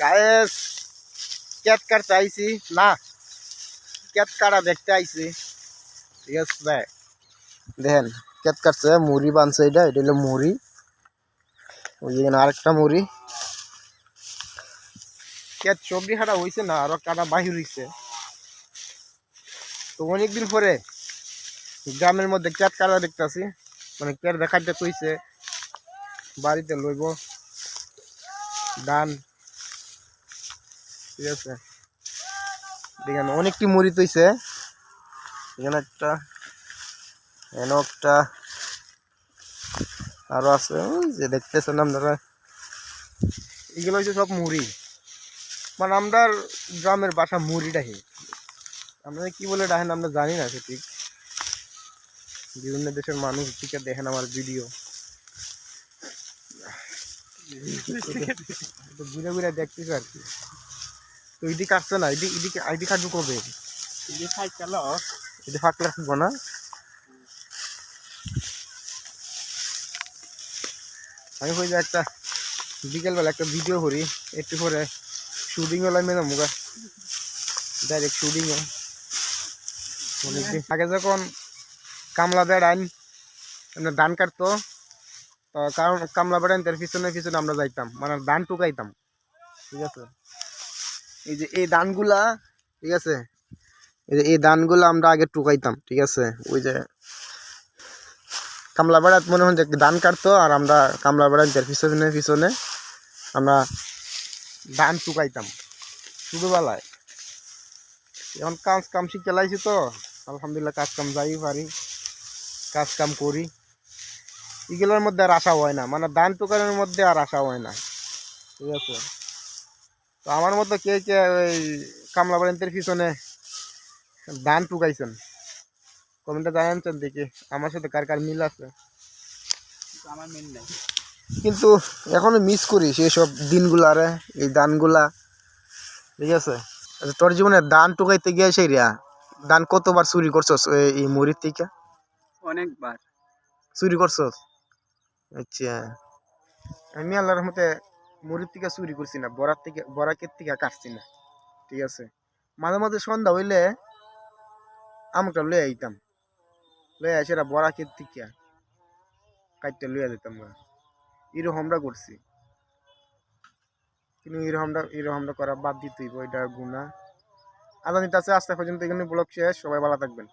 Guys cat কাটতে আইছি? না ক্যাট কাটা দেখতে ঠিক ভাই দেখেন ক্যাট কাটছে, মুড়ি বানছে এটা এটা হলো মুড়ি। ওই যেখানে আরেকটা মুড়ি। ক্যাট সবজি হাটা হইছে না, আরও কাটা বাহির হইছে। তো অনেকদিন পরে গ্রামের মধ্যে ক্যাট কাটা দেখতেছি মানে ক্যাট দেখাইতে কইছে, বাড়িতে লইব। ধান ঠিক আছে? দেখেন অনেকটি মুড়ি তৈছে। এখানে একটা এখানে একটা আরও আছে। ওই যে দেখতেছেন আপনারা। এগুলো হচ্ছে সব মুড়ি। মানে আমরা গ্রামের বাসা মুড়ি ডাকি আপনারা কি বলে ডাকেন আমরা জানি না সঠিক। বিভিন্ন দেশের মানুষ থেকে দেখেন আমার ভিডিও। ঘুরে ঘুরে দেখতেছ আর কি। ইডি কাটছে না ইডি ইডি আইডি কবে ইডি খাই চাল। ইডি ফাঁকলে রাখব না? আমি কই যে একটা বিকেলবেলা একটা ভিডিও করি একটু পরে শুটিং বেলা মেনে মুগা ডাইরেক্ট শুটিং অনেকদিন আগে যখন কামলা বেড়াইন এমনি ধান কাটতো কারণ কামলা বেড়াইন তার পিছনে পিছনে আমরা যাইতাম। মানে ধান টুকাইতাম। ঠিক আছে? এই যে এই ধানগুলা ঠিক আছে? এই যে এই ধানগুলো আমরা আগে টুকাইতাম, ঠিক আছে? ওই যে কামলা বেড়াত মনে হয় যে ধান কাটতো, আর আমরা কামলা বেড়াত পিছনে পিছনে আমরা ধান টুকাইতাম, ছোটোবেলায়। এখন কাজ কাম শিখে লাইছি তো, আলহামদুলিল্লাহ কাজ কাম যাই পারি, কাজ কাম করি। এগুলোর মধ্যে আর আশা হয় না মানে ধান টুকানোর মধ্যে আর আশা হয় না, ঠিক আছে? তো আমার মতো কে কে ওই কামলা পিছনে ধান টুকাইছেন? কমেন্টে জানাচ্ছেন দেখি আমার সাথে কার কার মিল আছে? আমার নাই। কিন্তু এখনও মিস করি সেই সব দিনগুলারে এই দানগুলা ঠিক আছে? আচ্ছা তোর জীবনে দান টুকাইতে গিয়ে সেই রিয়া দান কতবার চুরি করছস এই- এই মুড়ির থেকে? অনেকবার। চুরি করছস? আচ্ছা। আমি আল্লাহর মতে মুড়ির থেকে চুরি করছি না বরার থেকে, বরাকের থেকে কাটছি না, ঠিক আছে? মাঝে মাঝে সন্ধ্যা হইলে আমটা লয়ে আইতাম লয়ে আসে বরাকের থেকে কাটতে লইয়া দিতাম এরকমটা করছি। কিন্তু এরকমটা এরকমটা করা বাদ দিতেই এটা গুণা আদানিতে আছে আজকে পর্যন্ত এখানে ব্লগ শেষ, সবাই ভালো থাকবেন।